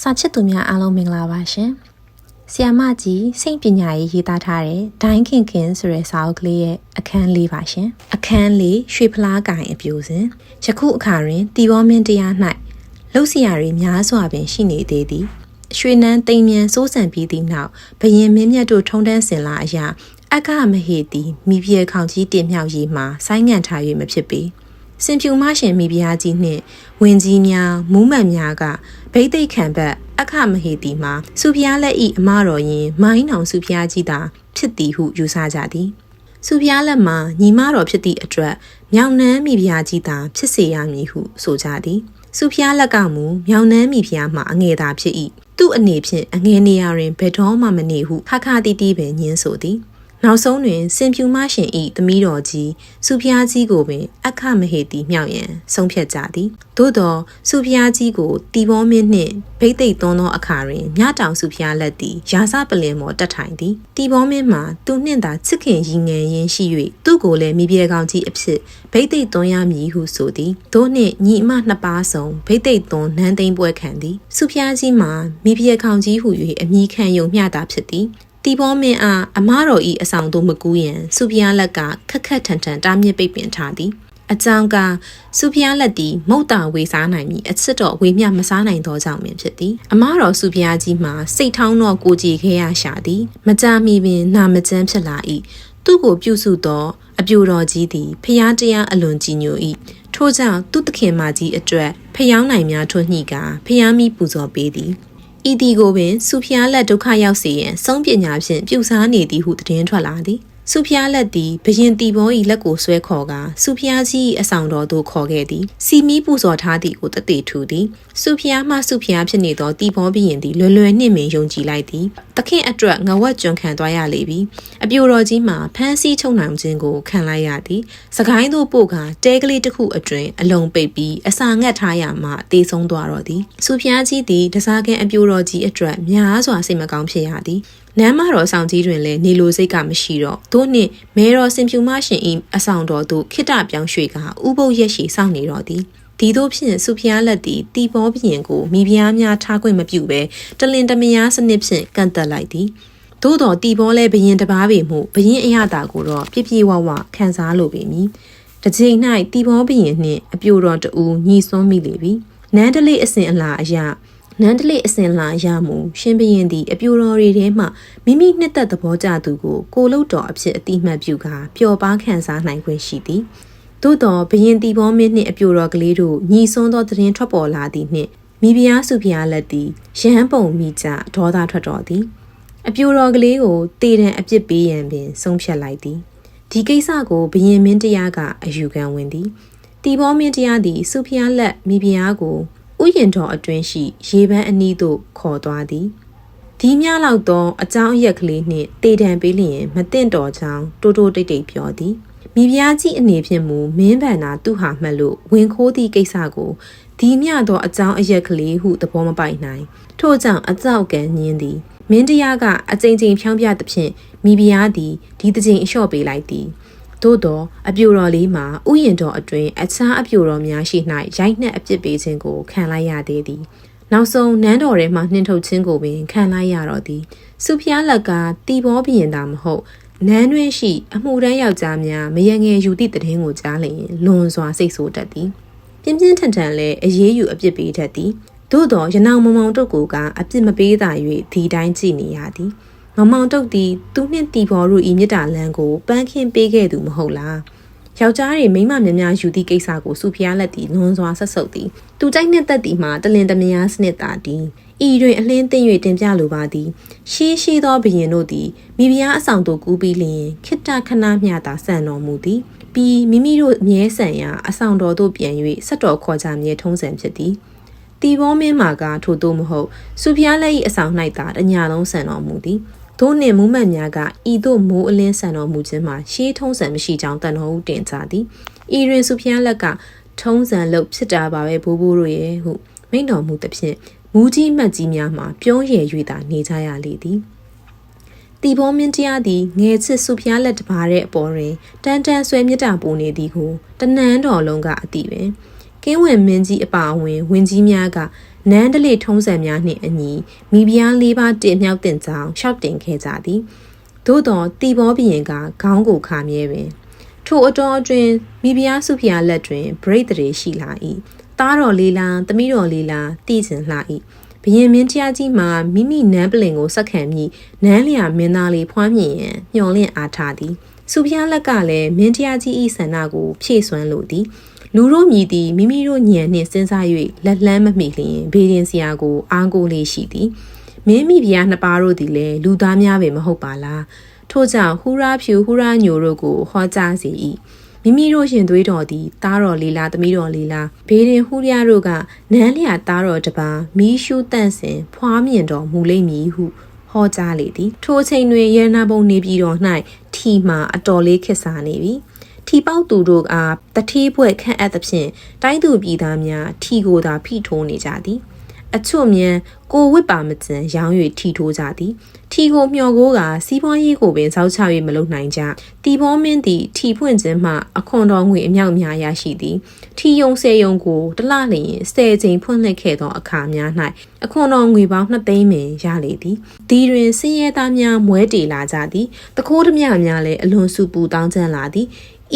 စာချစ်သူများအားလုံးမင်္ဂလာပါရှင်။ဆီယာမကြီးစိတ်ပညာရေးရေးသားထားတဲ့ဒိုင်းခင်ခင်ဆိုတဲ့စာအုပ်ကလေးရဲ့အခန်းလေးပါရှင်။အခန်းလေးရွှေဖလားကင်အပြိုစဉ်ယခုအခါတွင်တီဘောမင်းတရား၌လှုပ်ရှားရီများစွာပင်ရှိနေသေးသည်။ရွှေနန်းတိမ်မြန်စိုးစံပြီးသည့်နောက်ဘရင်မင်းမြတ်တို့ထုံတန်းစင်လာအရာအက္ခမဟေတီမိပြေခေါင်ကြီးတင်မြောက်ရေးမှာဆိုင်းငံ့ထား၍မဖြစ်ပေ။စင်ဖြူမရှင်မိဖုရားကြီးနှင့်ဝင်းကြီးများမူးမှန်များက ဗိသိက်ခံဘက်အခမဟေတီမှာစုဖျားလက်ဤအမတော်ရင်မိုင်းအောင်စုဖျားကြီးသာဖြစ်သည်ဟုယူဆကြသည်စုဖျားလက်မှာညီမတော်ဖြစ်သည့်အတွက်မြောင်နှမ်းမိဖုရားကြီးသာဖြစ်စေရမည်ဟုဆိုကြသည်စုဖျားလက်ကမူမြောင်နှမ်းမိဖုရားမှာအငယ်သာဖြစ်၏သူ့အနေဖြင့်အငယ်နေရာတွင်ဘယ်တော့မှမနေဟုခခတီတီပင်ညင်းဆိုသည် နောက်ဆုံးတွင်စင်ဖြူမရှင်ဤသမီးတော်ကြီးစုဖျားကြီးကိုပင်အခမဟေတီမြောက်ရန်ဆုံးဖြတ်ကြသည်သို့သောစုဖျားကြီးကိုတီဘောမင်းနှင့်ဗိတ်သိက်သွန်းသောအခါတွင်မြတောင်စုဖျားလက်သည်ရာစပလင်မော်တက်ထိုင်သည်တီဘောမင်းမှာသူနှင့်သာချစ်ခင်ရည်ငယ်ရင်းရှိ၍သူ့ကိုလည်းမိပြေကောင်ကြီးအဖြစ်ဗိတ်သိက်သွန်းရမည်ဟုဆိုသည်သို့နှင့်ညီအမနှစ်ပါးစုံဗိတ်သိက်သွန်းနန်းသိမ့်ပွဲခံသည်စုဖျားကြီးမှာမိပြေကောင်ကြီးဟု၍အမိခံယုံမျှတာဖြစ်သည် တီဘောမင်းအားအမားတော်ဤအဆောင်သို့မကူးရန်စုဖျားလက်ကခက်ခက်ထန်ထန်တားမြစ်ပိတ်ပင်ထားသည်အကြောင်းကစုဖျားလက်သည်မုတ်တာဝေစားနိုင်မည်အချစ်တော်ဝေမျှမစားနိုင်သောကြောင့်ပင်ဖြစ်သည်အမားတော်စုဖျားကြီးမှာစိတ်ထောင်းသောကိုကြည်ခဲရရှာသည်မကြမီပင်နာမကျန်းဖြစ်လာ၏သူ့ကိုပြုစုသောအပြိုတော်ကြီးသည်ဖျားတရားအလွန်ကြီးညို၏ထို့ကြောင့်သူ့သခင်မကြီးအတွက်ဖျောင်းနိုင်များထွညှိကဖျားမိပူဇော်ပေးသည် ဤဒီကိုပင်စုဖျားလက်ဒုက္ခရောက်စေရန်ဆုံးပညာဖြင့်ပြုစားနေသည်ဟုသတင်းထွက်လာသည် စုဖျားလက်သည်ဘရင်တီဘော၏လက်ကိုဆွဲခေါ်ကာစုဖျားကြီးအဆောင်တော်သို့ခေါ်ခဲ့သည်စီမီပူဇော်ထားသည်ကိုတသက်ထူသည်စုဖျားမှစုဖျားဖြစ်နေသောတီဘောဘရင်သည်လွယ်လွယ်နှင့်ပင်ယုံကြည်လိုက်သည်တခင်အတွက်ငဝက်ကြွန်ခံသွားရလေပြီအပြိုတော်ကြီးမှဖမ်းဆီးချုံနိုင်ခြင်းကိုခံလိုက်ရသည်စကိုင်းသို့ပို့ကာတဲကလေးတစ်ခုအတွင်အလုံးပိတ်ပြီးအစာငတ်ထားရမှတေဆုံးသွားတော့သည်စုဖျားကြီးသည်တစားကင်အပြိုတော်ကြီးအတွက်များစွာစိတ်မကောင်းဖြစ်ရသည် နမ်းမတော်ဆောင်ကြီးတွင်လည်းနေလိုစိတ်ကမရှိတော့သို့နှင့်မဲတော်စင်ဖြူမရှင်၏အဆောင်တော်သို့ခိတပြောင်းရွှေ့ကဥပုပ်ရက်ရှိစောင့်နေတော့သည်ဒီတို့ဖြင့်စုဖျားလက်သည်တီဘောဘရင်ကိုမိဖုရားများထားခွင့်မပြုဘဲတလင်တမယားစနစ်ဖြင့်ကန့်သက်လိုက်သည်သို့တော်တီဘောလဲဘရင်တပားပေမှုဘရင်အရသာကိုတော့ပြပြဝဝခံစားလိုပေမည်တစ်ချိန်၌တီဘောဘရင်နှင့်အပြိုတော်တူညီစွန်းမိလေပြီနန်းတလေးအစဉ်အလာအရာ နန်းတလေးအစင်လာရမှုရှင်ဘရင်သည်အပြိုတော်တွေထဲမှမိမိနှစ်သက်သဘောကျသူကိုကိုလုတ်တော်အဖြစ်အတိမတ်ပြုကာပျော်ပါခံစားနိုင်ခွင့်ရှိသည်သို့တော်ဘရင်တီဘောမင်းနှင့်အပြိုတော်ကလေးတို့ညီစွန်းသောတရင်ထွက်ပေါ်လာသည်နှင့်မိဖုရားစုဖုရားလက်သည်ရဟန်းပုံမိကြဒေါသထွက်တော်သည်အပြိုတော်ကလေးကိုတေတံအပြစ်ပေးရန်ပင်ဆုံးဖြတ်လိုက်သည်ဒီကိစ္စကိုဘရင်မင်းတရားကအယူခံဝင်သည်တီဘောမင်းတရားသည်စုဖျားလက်မိဖုရားကို ဥယျင်တော်အတွင်းရှိ ရေပန်းအနီးသို့ခေါ်သွားသည်ဒီမြလောက်သောအကြောင်းအရက်ကလေးနှင့်တေတံပေးလျင်မသင့်တော်ကြောင်းတိုးတိုးတိတ်တိတ်ပြောသည်မိဖုရားကြီးအနေဖြင့်မူမင်းဗန္နာသူ့ဟာမှတ်လို့ဝင်ခိုးသည့်ကိစ္စကိုဒီမြသောအကြောင်းအရက်ကလေးဟုသဘောမပိုက်နိုင်ထို့ကြောင့်အကြောက်ကန်ညင်းသည်မင်းတရားကအကြိမ်ကြိမ်ဖြောင်းပြသဖြင့်မိဖုရားသည်ဒီတကြိမ်အလျှော့ပေးလိုက်သည် သို့တော့အပြိုတော်လေးမှာဥယျင်တော်အတွင်အခြားအပြိုတော်များရှိ၌ရိုက်နှက်အပြစ်ပေးခြင်းကိုခံလိုက်ရသေးသည်နောက်ဆုံးနန်းတော်ထဲမှနှင်ထုတ်ခြင်းကိုပင်ခံလိုက်ရတော့သည်စုဖျားလက်ကတီဘောဘရင်သာမဟုတ်နန်းတွင်ရှိအမှုတန်းယောက်ျားများမယငယ်ယူသည့်တည်င်းကိုကြားလျင်လွန်စွာစိတ်ဆိုးတတ်သည်ပြင်းပြင်းထန်ထန်လည်းအေးယူအပြစ်ပေးတတ်သည်သို့တော့ရနောင်မမောင်တို့ကိုကအပြစ်မပေးသာ၍ဒီတိုင်းကြည့်နေရသည် မမောင်တုတ်သည်သူနှင့်တီဘော်တို့ဤမြစ်တာလန်းကိုပန်းခင်းပေးခဲ့သူမဟုတ်လားယောက်ျားတွေမိန်းမများများယူသည့်ကိစ္စကိုစုဖျားလက်သည်လွန်စွာဆက်ဆုပ်သည်သူကြိုက်နှစ်သက်သည်မှာတလင်တမယားစနစ်သာသည်ဤတွင်အလင်းသိမ့်၍တင်ပြလိုပါသည်ရှေးရှိသောဘရင်တို့သည်မိဖုရားအဆောင်သို့ကူးပြီးလျင်ခိတ္တခဏမျှသာဆန်တော်မူသည်ပြီးမိမိတို့မြဲဆန်ရာအဆောင်တော်သို့ပြန်၍ဆက်တော်ခေါ်ကြမြဲထုံးစံဖြစ်သည်တီဘောမင်းမာကထို့သို့မဟုတ်စုဖျားလက်၏အဆောင်၌သာတညာလုံးဆန်တော်မူသည် သို့နှင့်မူးမှန်များကဤသို့မိုးအလင်းဆန်တော်မူခြင်းမှာရှေးထုံးစံမရှိကြောင်းတန်တော်ဦးတင်ကြသည်ဤတွင်စုဖျားလက်ကထုံးစံလုပ်ဖြစ်တာပါပဲဘိုးဘိုးတို့ရဲ့ဟုမိန့်တော်မူသဖြင့်မူးကြီးမှတ်ကြီးများမှာပြုံးရည်၍သာနေကြရလေသည်တီဘောမင်းတရားသည်ငယ်ချစ်စုဖျားလက်တပါတဲ့အပေါ်တွင်တန်တန်ဆွဲမြတ်တာပုံနေသည်ကိုတနန်းတော်လုံးကအတိပင်ကင်းဝင်မင်းကြီးအပါအဝင်ဝင်းကြီးများက နန်းတလေထုံးစံများနှင့်အညီမိဖုရားလေးပါးတင်မြောက်တင်ကြောင်းရှောက်တင်ခဲ့ကြသည်သို့တော်တီဘောဘီရင်ကခေါင်းကိုခါမြဲပင်ထိုအတော်အတွင်းမိဖုရားစုဖုရားလက်တွင်ဗရိတ်တရေရှိလာ၏သားတော်လေးလားသမီးတော်လေးလားတည်စင်လှ၏ဘရင်မင်းတရားကြီးမှာမိမိနန်းပလင်ကိုစက်ခံပြီးနန်းလျာမင်းသားလေးဖွားမြင်ရန်မျှော်လင့်အားထားသည် စုဖျားလက်ကလည်းမင်းတရားကြီးဤဆန္ဒကိုဖြည့်ဆွမ်းလိုသည်လူတို့မြည်သည်မိမိတို့ညံနှင့်စဉ်းစား၍လက်လန်းမမိလျင်ဘေးရင်စရာကိုအားကိုးလေးရှိသည်မင်းမိဖုရားနှစ်ပါးတို့သည်လည်းလူသားများပဲမဟုတ်ပါလားထို့ကြောင့်ဟူရာဖြူဟူရာညိုတို့ကိုဟောကြားစေ၏မိမိတို့ရှင်သွေးတော်သည်တားတော်လေးလားသမီးတော်လေးလားဘေးရင်ဟူရတို့ကနန်းလျာတားတော်တပါမီးရှူးတန့်စင်ဖွားမြင်တော်မူလိမ့်မည်ဟု ဟောကြားလေသည်ထိုအချိန်တွင်ရဟနာဘုံနေပြည်တော်၌ထီမှအတော်လေးခက်စားနေပြီထီပေါက်သူတို့အားတထေးဘွဲ့ခန့်အပ်သဖြင့်တိုင်းသူပြည်သားများထီကိုသာဖိထိုးနေကြသည် အချွတ်မြန်ကိုဝစ်ပါမကျန်ရောင်း၍ထီထိုးကြသည်ထီကိုမျှော်ကိုကစီးပွားရေးကိုပင်စောက်ချ၍မလုပ်နိုင်ကြတီဘောမင်းသည်ထီဖွင့်ခြင်းမှအခွန်တော်ငွေအမြောက်များရရှိသည်ထီယုံဆယ်ယုံကိုတလလျင်ဆယ်ချိန်ဖွင့်လှစ်ခဲ့သောအခါများ၌အခွန်တော်ငွေပေါင်း2သိန်းပင်ရလေသည်ဒီတွင်စင်းရဲသားများမွဲတေလာကြသည်တခိုးဓမြများလည်းအလွန်စုပူတောင်းကျမ်းလာသည်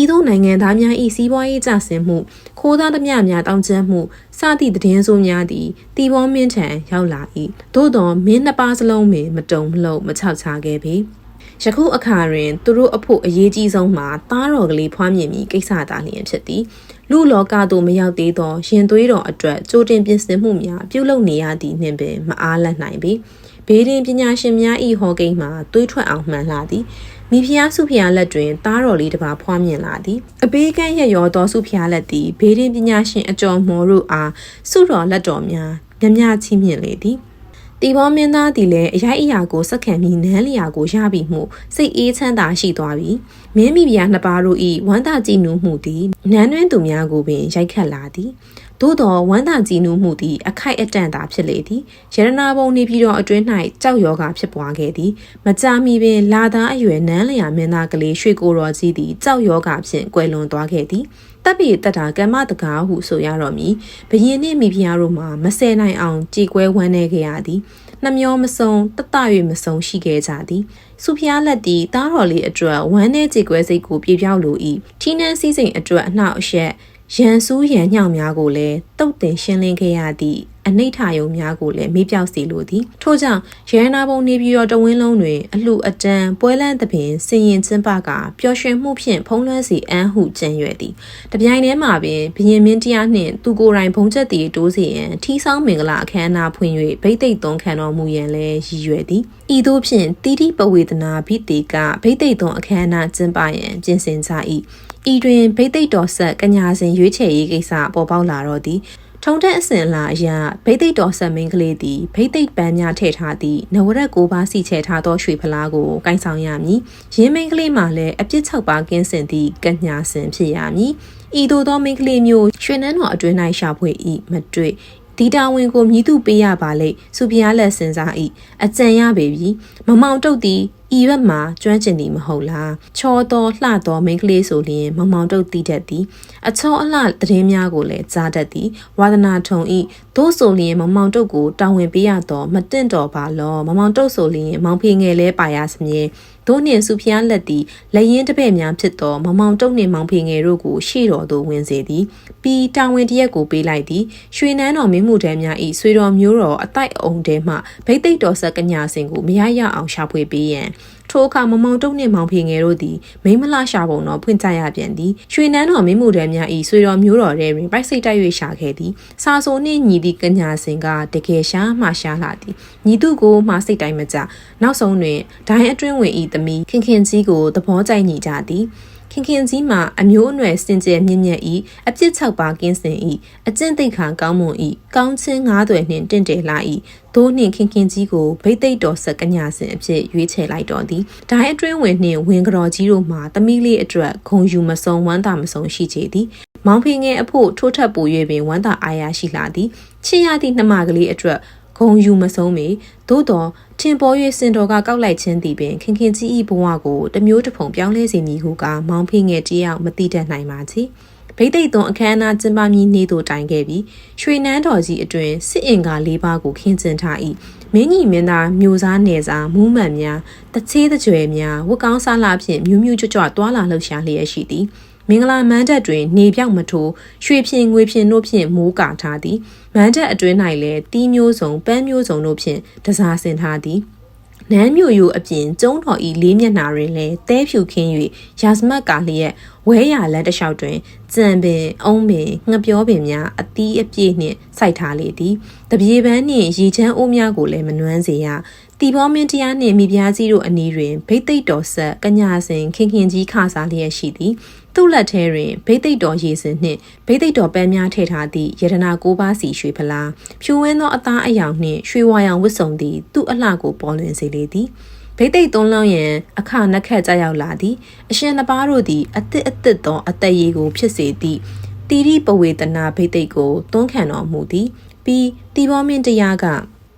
ဤသို့နိုင်ငံသားများ၏စီးပွားရေးကျဆင်းမှုခိုးသားသမျှများတောင်းကျမ်းမှုစသည့်သတင်းဆိုးများသည်တီဘောမင်းထံရောက်လာ၏သို့သောမင်းနှစ်ပါးစလုံးပင်မတုံမလှုပ်မချောက်ချခဲ့ပေယခုအခါတွင်သူတို့အဖို့အရေးကြီးဆုံးမှာသားတော်ကလေးဖွားမြင်မိကိစ္စသာလျင်ဖြစ်သည်လူလောကသို့မရောက်သေးသောရင်သွေးတော်အတွက်ကြိုတင်ပြင်ဆင်မှုများပြုလုပ်နေရသည့်နှင့်ပင်မအားလတ်နိုင်ပေ ဘေးရင်ပညာရှင်များ၏ဟောကိန်းမှာတွေးထွက်အောင်မှန်လာသည်မိဖုရားစုဖုရားလက်တွင်သားတော်လေးတစ်ပါးဖွားမြင်လာသည်အပေးကန့်ရရောသောစုဖုရားလက်သည်ဘေးရင်ပညာရှင်အကျော်မော်တို့အားစုတော်လက်တော်များမြမြချီးမြှင့်လေသည်တီဘောမင်းသားသည်လည်းအရိုက်အရာကိုစက်ခံပြီးနန်းလျာကိုရပြီးမှုစိတ်အေးချမ်းသာရှိသွားပြီမင်းမိဖုရားနှစ်ပါးတို့၏ဝမ်းသာကြည်နူးမှုသည်နန်းတွင်သူများကိုပင်ရိုက်ခတ်လာသည် သို့တော်ဝမ်းသာကြည်နူးမှုသည်အခိုက်အတန့်သာဖြစ်လေသည်ရတနာဘုံနေပြီးတော့အတွင်း၌ကြောက်ရောဂါဖြစ်ပွားခဲ့သည်မကြာမီပင်လာသားအရွယ်နန်းလျာမင်းသားကလေးရွှေကိုတော်ကြီးသည်ကြောက်ရောဂါဖြင့်ကွယ်လွန်သွားခဲ့သည်တပ်ပြည်တတာကမ္မတကားဟုဆိုရတော့မည်ဘရင်နှင့်မိဖုရားတို့မှာမဆယ်နိုင်အောင်ကြေကွဲဝမ်းနေခဲ့ရသည်နှမျောမစုံတတ၍မစုံရှိခဲ့ကြသည်စုဖျားလက်သည်တားတော်လေးအတွက်ဝမ်းနေကြေကွဲစိတ်ကိုပြေပြောက်လို၏ထီးနှန်းစည်းစိမ်အတွက်အနှောက်အယှက် ရန်စူးရန်ညောင်များကိုလည်းတုတ်တင်ရှင်းလင်းခဲ့ရသည့် အနိဋ္ဌာယုံများကိုလည်းမေးပြောက်စေလိုသည်ထို့ကြောင့်ရဲနာဘုံနေပြီးတော့တဝင်းလုံးတွင်အလှအတန်းပွဲလန်းသဖြင့်စင်ရင်ချင်းပကပျော်ရွှင်မှုဖြင့်ဖုံးလွှမ်းစီအန်းဟုကြံရွယ်သည်တပြိုင်တည်းမှာပင်ဘရင်မင်းတရားနှင့်သူကိုယ်တိုင်ဘုံချက်တီတိုးစီရန်ထီဆောင်မင်္ဂလာအခမ်းအနားဖွင့်၍ဗိသိက်သွန်ခံတော်မူရန်လည်းရည်ရွယ်သည်ဤသို့ဖြင့်တိတိပဝေဒနာဘိတေကဗိသိက်သွန်အခမ်းအနားကျင်းပရန်ပြင်ဆင်ကြ၏ဤတွင်ဗိသိက်တော်ဆက်ကညာစဉ်ရွေးချယ်ရေးကိစ္စပေါ်ပေါက်လာတော့သည် ထုံတဲ့အစဉ်လာအရာဗိသိက်တော်ဆက်မင်းကလေးသည်ဗိသိက်ပန်းများထည့်ထားသည့်နဝရက်ကိုပါစီချဲထားသောရွှေဖလားကိုကင်ဆောင်ရမည်ရင်းမင်းကလေးမှလည်းအပြစ်၆ပါးကင်းစင်သည့်ကညာစဉ်ဖြစ်ရမည်ဤသို့သောမင်းကလေးမျိုးရွှေနန်းတော်အတွင်း၌ရှာဖွေ၏မတွေ့ဒီတာဝန်ကိုမြည်သူပေးရပါလေစူပြားလက်စင်စား၏အကြံရပေပြီမမောင်တုတ်သည် ဤဘက်မှာကျွမ်းကျင်သည်မဟုတ်လားချောတော်လှတော်မိန်းကလေးဆိုလျင်မမောင်တုတ်တည်တတ်သည်အချောအလှသတင်းများကိုလည်းကြားတတ်သည်ဝါဒနာထုံဤ သို့ဆိုလျင်မမောင်တုတ်ကိုတာဝန်ပေးရတော့မတင့်တော်ပါလောမမောင်တုတ်ဆိုလျင်မောင်ဖေငယ်လဲပါရစမြဲဒို့နှင့်စုဖျားလက်သည်လက်ရင်တပည့်များဖြစ်သောမမောင်တုတ်နှင့်မောင်ဖေငယ်တို့ကိုရှေ့တော်သို့ဝင်စေသည်ပြီးတာဝန်တရက်ကိုပေးလိုက်သည်ရွှေနန်းတော်မင်းမှုတန်းများ၏ဆွေတော်မျိုးတော်အတိုက်အုံတဲမှဗိသိက်တော်ဆက်ကညာစင်ကိုမရရအောင်ရှာဖွေပေးရန် ထိုအခါမမောင်တုတ်နှင့်မောင်ဖေငယ်တို့သည်မိမလှရှာပုံတော်ဖွင့်ကြရပြန်သည်ရွှေနန်းတော်မင်းမှုတန်းများ၏ဆွေတော်မျိုးတော်ထဲတွင်ပိုက်စိတ်တိုက်၍ရှာခဲ့သည်စာဆိုနှင့်ညီသည့်ကညာစင်ကတကယ်ရှာမှရှာလာသည်ညီသူကိုမှစိတ်တိုင်းမကြနောက်ဆုံးတွင်ဒိုင်းအတွင်းဝင်၏သမီးခင်ခင်ကြီးကိုသဘောကျညီကြသည် ခင်ခင်ကြီးမှာအမျိုးအနွယ်စင်ကြယ်မြင့်မြတ်ဤအပြစ်၆ပါးကင်းစင်ဤအကျင့်သိက္ခာကောင်းမွန်ဤကောင်းခြင်းငါးသွယ်နှင့်တင့်တယ်လာဤသို့နှင့်ခင်ခင်ကြီးကိုဗိသိက်တော်ဆက်ကညာစဉ်အဖြစ်ရွေးချယ်လိုက်တော်သည်ဒိုင်းအတွင်းဝင်နှင့်ဝင်ကြော်ကြီးတို့မှာတမိလေးအတွက်ဂုံယူမစုံဝမ်းသာမစုံရှိကြသည်မောင်ဖေငယ်အဖို့ထိုးထပ်ပူ၍ပင်ဝမ်းသာအားရရှိလာသည်ချစ်ရသည့်နှမကလေးအတွက် ဂုံယူမဆုံးမေသို့တော်ထင်ပေါ်၍စင်တော်ကကောက်လိုက်ခြင်းသည်ပင်ခင်ခင်ကြီး၏ဘဝကိုတမျိုးတစ်ဖုံပြောင်းလဲစေမည်ဟုကမောင်ဖေငယ်တယောက်မသိတတ်နိုင်ပါချေဗိသိက်သွန်အခမ်းအနားကျင်းပမည်နေ့သို့တိုင်ခဲ့ပြီးရွှေနန်းတော်ကြီးအတွင်စစ်အင်္ကာ၄ပါးကိုခင်းကျင်းထား၏မင်းကြီးမင်းသားမျိုးစားနယ်စားမူးမှန်များတချေးတကြွယ်များဝတ်ကောင်းစားလာဖြင့်မြူးမြူးကြွကြွတွာလာလှုပ်ရှားလျက်ရှိသည် မင်္ဂလာမန်းတက်တွင်နေပြောက်မထိုးရွှေဖြင်ငွေဖြင်တို့ဖြင့်မိုးကာထားသည်မန်းတက်အတွင်း၌လည်းတီးမျိုးစုံပန်းမျိုးစုံတို့ဖြင့်တစားဆင်ထားသည်နန်းမြို့ယူအပြင်ကျုံတော်ဤလေးမျက်နာတွင်လည်းတဲဖြူခင်း၍ရာဇမတ်ကာလျက်ဝဲရလန်းတစ်လျှောက်တွင်ကြံပင်အုံးပင်ငှပြောပင်များအသီးအပြည့်နှင့်စိုက်ထားလေသည်တပြေပန်းနှင့်ရေချမ်းအိုးများကိုလည်းမနှွမ်းစေရတီဘောမင်းတရားနှင့်မိဖုရားကြီးတို့အနီးတွင်ဗိတ်သိက်တော်ဆက်ကညာစင်ခင်ခင်ကြီးခါစားလျက်ရှိသည် သူ့လက်ထဲတွင်ဗိတ်သိက်တော်ရည်စင်နှင့်ဗိတ်သိက်တော်ပန်းများထည့်ထားသည့်ယတနာကိုးပါးစီရွှေဖလားဖြူဝင်းသောအသားအယောင်နှင့်ရွှေဝါရောင်ဝတ်စုံသည် သူ့အလှကိုပေါ်လွင်စေလေသည်ဗိတ်သိက်သွန်းလောင်းရန်အခနက်ခက်ကြရောက်လာသည်အရှင်နှစ်ပါးတို့သည်အသစ်အသစ်သောအသက်ရည်ကိုဖြစ်စေသည့်တိရိပဝေတနာဗိတ်သိက်ကိုတွန်းခံတော်မူသည်ပြီးတီဘောမင်းတရားက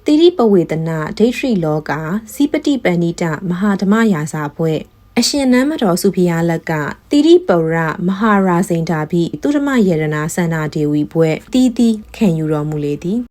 တိရိပဝေတနာဒိဋ္ဌိလောကစီပတိပန္နိတမဟာဓမ္မယာစာဘွဲ့ အရှင်နန်းမတော်စုဖျားလက်ကတိရိပဝရမဟာရာစိန်တာဘိသူဓမ္မယေရနာစန္ဒာဒေဝီဘွဲ့တီးတီးခံယူတော်မူလေသည်